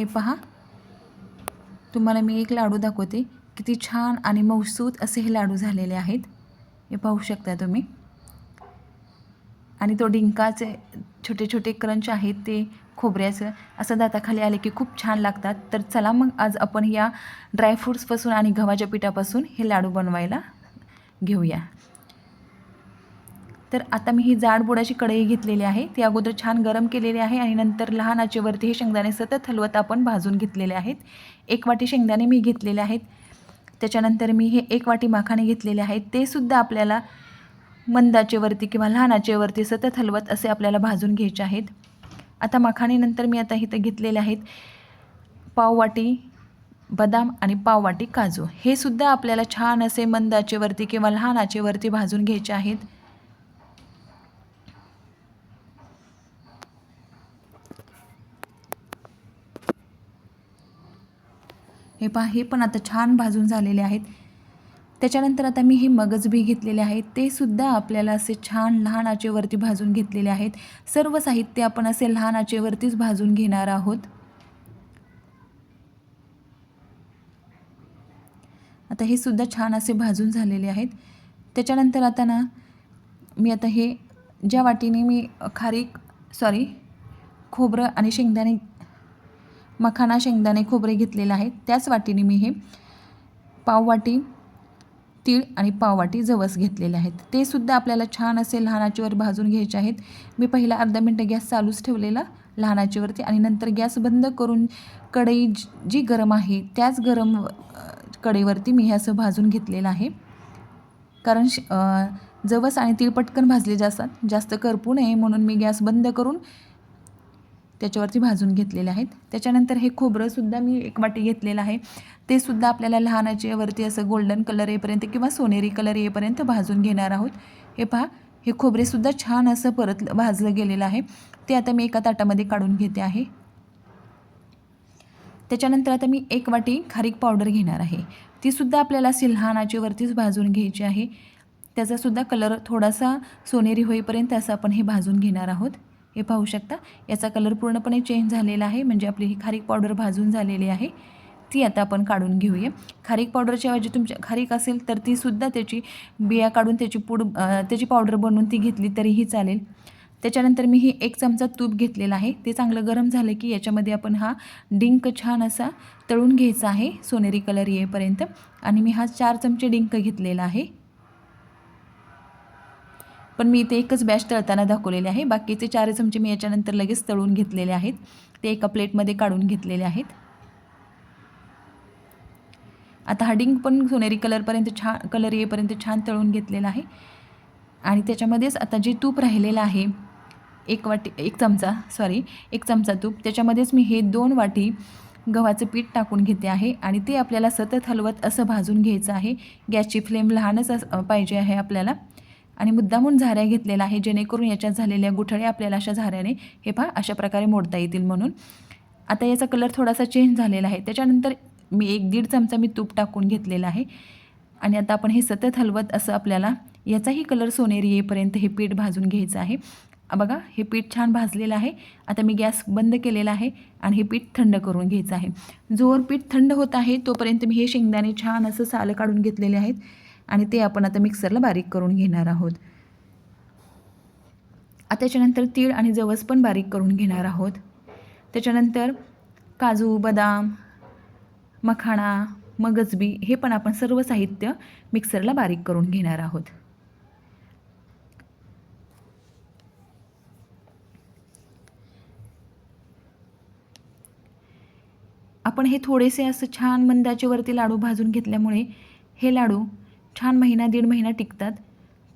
हे पहा. तुम्हाला मी एक लाडू दाखवते. किती छान आणि मौसूत असे हे लाडू झालेले आहेत. हे पाहू शकता तुम्ही. आणि तो डिंकाचे छोटे छोटे क्रंच आहेत ते खोबऱ्याचं. असं दाताखाली आले की खूप छान लागतात. तर चला मग आज आपण या ड्रायफ्रूट्सपासून आणि गव्हाच्या पिठापासून हे लाडू बनवायला घेऊया. तर आता मी ही जाड बुडाची कढई घेतलेली आहे. ती अगोदर छान गरम केलेली आहे आणि नंतर लहान आचेवरती हे शेंगदाणे सतत हलवत आपण भाजून घेतलेले आहेत. एक वाटी शेंगदाणे मी घेतलेले आहेत. त्याच्यानंतर मी हे एक वाटी माखाणे घेतलेले आहेत ते सुद्धा आपल्याला मंदाचेवरती किंवा लहान आचेवरती सतत हलवत असे आपल्याला भाजून घ्यायचे आहेत. आता माखाणीनंतर मी आता इथं घेतलेले आहेत पाववाटी बदाम आणि पाववाटी काजू. हे सुद्धा आपल्याला छान असे मंद आचेवरती किंवा लहान आचेवरती भाजून घ्यायचे आहेत. हे पहा हे पण आता छान भाजून झालेले आहेत. त्याच्यानंतर आता मी हे मगज बी घेतलेले आहेत. ते सुद्धा आपल्याला असे छान लहान आचेवरती भाजून घेतलेले आहेत. सर्व साहित्य आपण असे लहान आचेवरतीच भाजून घेणार आहोत. आता हे सुद्धा छान असे भाजून झालेले आहेत. त्याच्यानंतर आता ना मी आता हे ज्या वाटीने मी खारीक सॉरी खोबरं आणि शेंगदाणे मखाना शेंगदाणे खोबरे घेतलेले आहेत. त्याच वाटीने मी हे पाववाटी तीळ आणि पाववाटी जवस घेतलेले आहेत. ते सुद्धा आपल्याला छान असे लहानाचीवर भाजून घ्यायचे आहेत. मी पहिला अर्धा मिनटं गॅस चालूच ठेवलेला लहानाचीवरती आणि नंतर गॅस बंद करून कढई जी- गरम आहे त्याच गरम कढईवरती मी हे असं भाजून घेतलेलं आहे. कारण श जवस आणि तीळ पटकन भाजले जातात. जास्त करपू नये म्हणून मी गॅस बंद करून त्याच्यावरती भाजून घेतलेले आहेत. त्याच्यानंतर हे खोबरंसुद्धा मी एक वाटी घेतलेलं आहे. ते सुद्धा आपल्याला लहानाच्यावरती असं गोल्डन कलर येईपर्यंत किंवा सोनेरी कलर येईपर्यंत भाजून घेणार आहोत. हे पहा हे खोबरेसुद्धा छान असं परत भाजलं गेलेलं आहे. ते आता मी एका ताटामध्ये काढून घेते आहे. त्याच्यानंतर आता मी एक वाटी खारीक पावडर घेणार आहे. तीसुद्धा आपल्याला अशी लहान आचेवरतीच भाजून घ्यायची आहे. त्याचासुद्धा कलर थोडासा सोनेरी होईपर्यंत असं आपण हे भाजून घेणार आहोत. हे पाहू शकता. याचा कलर पूर्णपणे चेंज झालेला आहे. म्हणजे आपली ही खारीक पावडर भाजून झालेली आहे. ती आता आपण काढून घेऊया. खारीक पावडरच्या ऐवजी तुमच्या खारीक असेल तर तीसुद्धा त्याची बिया काढून त्याची पूड त्याची पावडर बनवून ती घेतली तरीही चालेल. त्याच्यानंतर मी ही एक चमचा तूप घेतलेला आहे. ते चांगलं गरम झालं की याच्यामध्ये आपण हा डिंक छान असा तळून घ्यायचा आहे. सोनेरी कलर येईपर्यंत. आणि मी हा चार चमचे डिंक घेतलेला आहे. पण मी इथे एकच बॅच तळताना दाखवलेले आहे. बाकीचे चार चमचे मी याच्यानंतर लगेच तळून घेतलेले आहेत. ते एका प्लेटमध्ये काढून घेतलेले आहेत. आता हा डिंक पण सोनेरी कलरपर्यंत छान कलर येईपर्यंत छान तळून घेतलेला आहे. आणि त्याच्यामध्येच आता जे तूप राहिलेलं आहे एक वाटी एक चमचा सॉरी एक चमचा तूप त्याच्यामध्येच मी हे दोन वाटी गव्हाचं पीठ टाकून घेते आहे. आणि ते आपल्याला सतत हलवत असं भाजून घ्यायचं आहे. गॅसची फ्लेम लहानच पाहिजे आहे आपल्याला. आणि मुद्दामून झाऱ्या घेतलेला आहे जेणेकरून याच्यात झालेल्या गुठळ्या आपल्याला अशा झाऱ्याने हे पहा अशा प्रकारे मोडता येतील म्हणून. आता याचा कलर थोडासा चेंज झालेला आहे. त्याच्यानंतर मी एक दीड चमचा मी तूप टाकून घेतलेला आहे. आणि आता आपण हे सतत हलवत असं आपल्याला याचाही कलर सोनेरी येईपर्यंत हे पीठ भाजून घ्यायचं आहे. बघा हे पीठ छान भाजलेलं आहे. आता मी गॅस बंद केलेला आहे आणि हे पीठ थंड करून घ्यायचं आहे. जोवर पीठ थंड होत आहे तोपर्यंत मी हे शेंगदाणे छान असं सालं काढून घेतलेले आहेत. आणि ते आपण आता मिक्सरला बारीक करून घेणार आहोत. आता त्याच्यानंतर तीळ आणि जवस पण बारीक करून घेणार आहोत. त्याच्यानंतर काजू बदाम मखाणा मगजबी हे पण आपण सर्व साहित्य मिक्सरला बारीक करून घेणार आहोत. आपण हे थोडेसे असं छान मंदाचेवरती लाडू भाजून घेतल्यामुळे हे लाडू छान महिना दीड महिना टिकतात.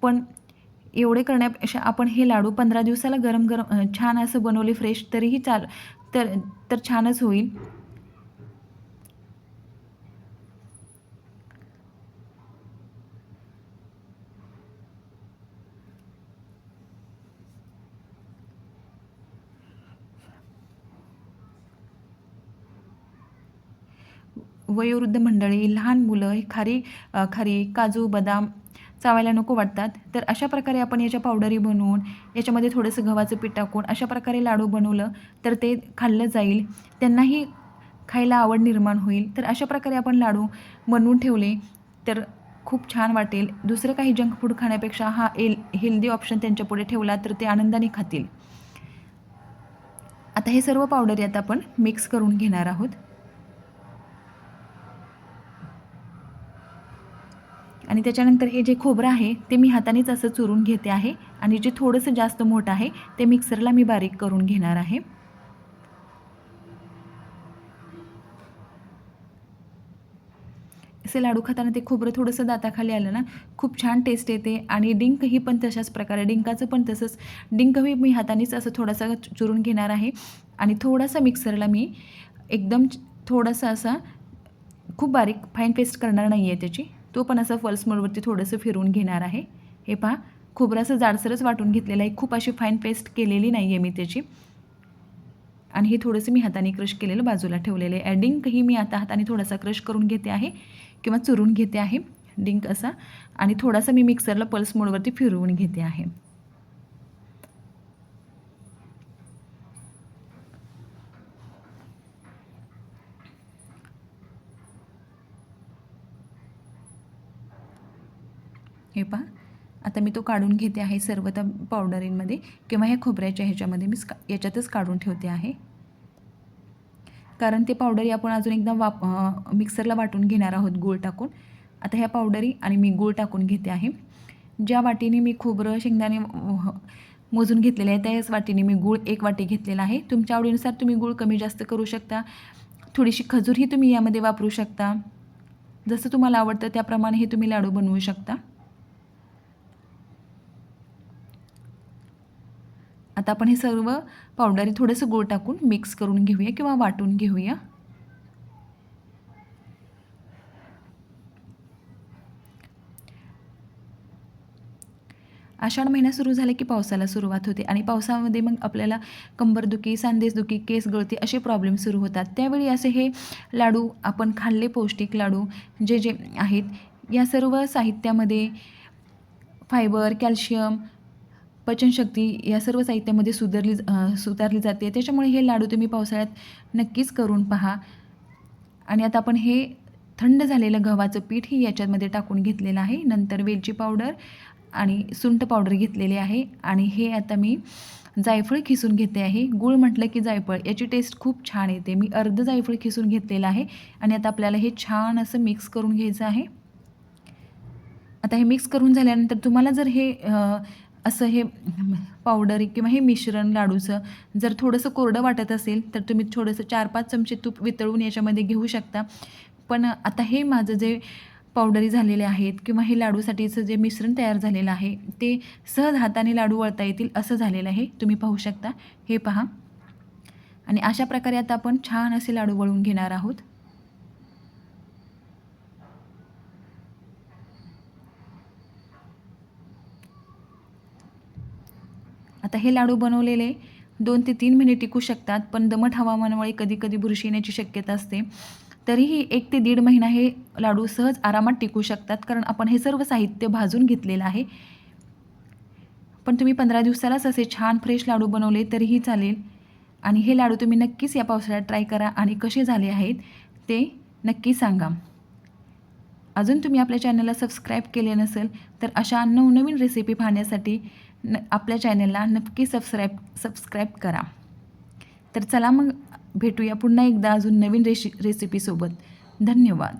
पण एवढे करण्यापेक्षा आपण हे लाडू पंधरा दिवसाला गरम गरम छान असं बनवले फ्रेश तरीही चाल तर तर छानच होईल. वयोवृद्ध मंडळी लहान मुलं हे खारी खारी काजू बदाम चावायला नको वाटतात. तर अशा प्रकारे आपण याच्या पावडरी बनवून याच्यामध्ये थोडंसं गव्हाचं पीठ टाकून अशा प्रकारे लाडू बनवलं तर ते खाल्लं जाईल. त्यांनाही खायला आवड निर्माण होईल. तर अशा प्रकारे आपण लाडू बनवून ठेवले तर खूप छान वाटेल. दुसरं काही जंक फूड खाण्यापेक्षा हा एल हेल्दी ऑप्शन त्यांच्यापुढे ठेवला तर ते आनंदाने खातील. आता हे सर्व पावडरी आता आपण मिक्स करून घेणार आहोत. आणि त्याच्यानंतर हे जे खोबरं आहे ते मी हातानेच असं चुरून घेते आहे आणि जे थोडंसं जास्त मोठं आहे ते मिक्सरला मी बारीक करून घेणार आहे. असे लाडू खाताना ते खोबरं थोडंसं दाताखाली आलं ना खूप छान टेस्ट येते आणि डिंक ही पण तशाच प्रकारे डिंकाचं पण तसंच. डिंकही मी हातानेच असं थोडासा चुरून घेणार आहे आणि थोडासा मिक्सरला मी एकदम थोडासा असा खूप बारीक फाईन पेस्ट करणार नाही आहे त्याची. तो पण असं फल्स मोडवरती थोडंसं फिरवून घेणार आहे. हे पहा खोबरं असं जाडसरच वाटून घेतलेलं आहे. खूप अशी फाईन पेस्ट केलेली नाही आहे मी त्याची. आणि हे थोडंसं मी हाताने क्रश केलेलं बाजूला ठेवलेलं आहे. डिंकही मी आता हाताने थोडासा क्रश करून घेते आहे किंवा चुरून घेते आहे. डिंक असा. आणि थोडासा मी मिक्सरला पल्स मोडवरती फिरवून घेते आहे. हे पहा. आता मी तो काढून घेते आहे सर्व त्या पावडरींमध्ये किंवा ह्या खोबऱ्याच्या ह्याच्यामध्ये मी का याच्यातच काढून ठेवते आहे. कारण ते पावडरी आपण अजून एकदा वाप मिक्सरला वाटून घेणार आहोत गूळ टाकून. आता ह्या पावडरी आणि मी गूळ टाकून घेते आहे. ज्या वाटीने मी खोबरं शेंगदाणे मोजून घेतलेले आहे त्याच वाटीने मी गूळ एक वाटी घेतलेला आहे. तुमच्या आवडीनुसार तुम्ही गूळ कमी जास्त करू शकता. थोडीशी खजूरही तुम्ही यामध्ये वापरू शकता. जसं तुम्हाला आवडतं त्याप्रमाणे हे तुम्ही लाडू बनवू शकता. आता आपण हे सर्व पावडरी थोडंसं गोळ टाकून मिक्स करून घेऊया किंवा वाटून घेऊया. आषाढ महिना सुरू झाला की पावसाला सुरुवात होते आणि पावसामध्ये मग आपल्याला कंबरदुखी सांदेसदुखी केस गळती असे प्रॉब्लेम सुरू होतात. त्यावेळी असे हे लाडू आपण खाल्ले पौष्टिक लाडू जे जे आहेत या सर्व साहित्यामध्ये फायबर कॅल्शियम पचनशक्ती या सर्व साहित्यामध्ये सुधारली सुधारली जाते. त्याच्यामुळे हे लाडू तुम्ही पावसाळ्यात नक्कीच करून पहा. आणि आता आपण हे थंड झालेलं गव्हाचं पीठही याच्यामध्ये टाकून घेतलेलं आहे. नंतर वेलची पावडर आणि सुंठ पावडर घेतलेली आहे. आणि हे आता मी जायफळ खिसून घेते आहे. गूळ म्हटलं की जायफळ. याची टेस्ट खूप छान येते. मी अर्ध जायफळ खिसून घेतलेलं आहे. आणि आता आपल्याला हे छान असं मिक्स करून घ्यायचं आहे. आता हे मिक्स करून झाल्यानंतर तुम्हाला जर हे असं हे पावडर किंवा हे मिश्रण लाडूचं जर थोडंसं कोरडं वाटत असेल तर तुम्ही थोडंसं चार पाच चमचे तूप वितळून याच्यामध्ये घेऊ शकता. पण आता हे माझं जे पावडरी झालेले आहेत किंवा हे लाडूसाठीचं जे मिश्रण तयार झालेलं आहे ते सहज हाताने लाडू वळता येतील असं झालेलं आहे. तुम्ही पाहू शकता. हे पहा. आणि अशा प्रकारे आता आपण छान असे लाडू वळून घेणार आहोत. आता हे लाडू बनवलेले दोन ते तीन महिने टिकू शकतात पण दमट हवामानामुळे कधी कधी बुरशी येण्याची शक्यता असते. तरीही एक ते दीड महिना हे लाडू सहज आरामात टिकू शकतात कारण आपण हे सर्व साहित्य भाजून घेतलेलं आहे. पण तुम्ही पंधरा दिवसालाच असे छान फ्रेश लाडू बनवले तरीही चालेल. आणि हे लाडू तुम्ही नक्कीच या पावसाळ्यात ट्राय करा आणि कसे झाले आहेत ते नक्की सांगा. अजून तुम्ही आपल्या चॅनलला सबस्क्राईब केले नसेल तर अशा नवनवीन रेसिपी पाहण्यासाठी न आपल्या चॅनलला नक्की सबस्क्राईब सबस्क्राईब करा. तर चला मग भेटूया पुन्हा एकदा अजून नवीन रेशि रेसिपीसोबत धन्यवाद.